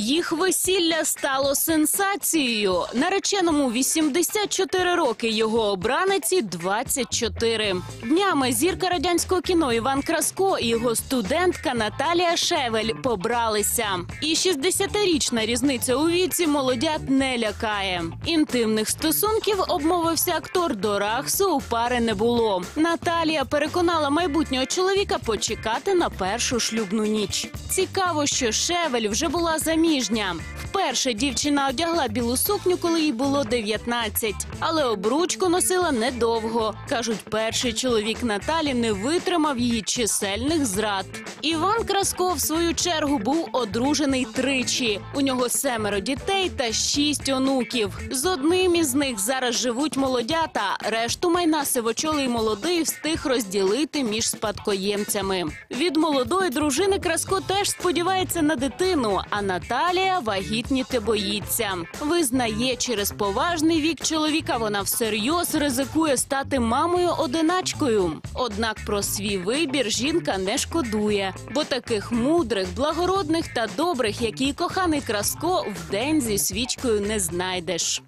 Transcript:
Їх весілля стало сенсацією. Нареченому 84 роки, його обраниці 24. Днями зірка радянського кіно Іван Краско і його студентка Наталія Шевель побралися. І 60-річна різниця у віці молодят не лякає. Інтимних стосунків обмовився актор до Рахсу у пари не було. Наталія переконала майбутнього чоловіка почекати на першу шлюбну ніч. Цікаво, що Шевель вже була заміжня. Вперше дівчина одягла білу сукню, коли їй було 19, але обручку носила недовго. кажуть, перший чоловік Наталі не витримав її чисельних зрад. Іван Краско, в свою чергу, був одружений тричі. У нього семеро дітей та шість онуків. З одним із них зараз живуть молодята. Решту майна сивочолий молодий встиг розділити між спадкоємцями. Від молодої дружини Краско теж сподівається на дитину, а Наталія вагітніти боїться. Визнає, через поважний вік чоловіка вона всерйоз ризикує стати мамою одиначкою. Однак про свій вибір жінка не шкодує, бо таких мудрих, благородних та добрих, як її коханий Краско, вдень зі свічкою не знайдеш.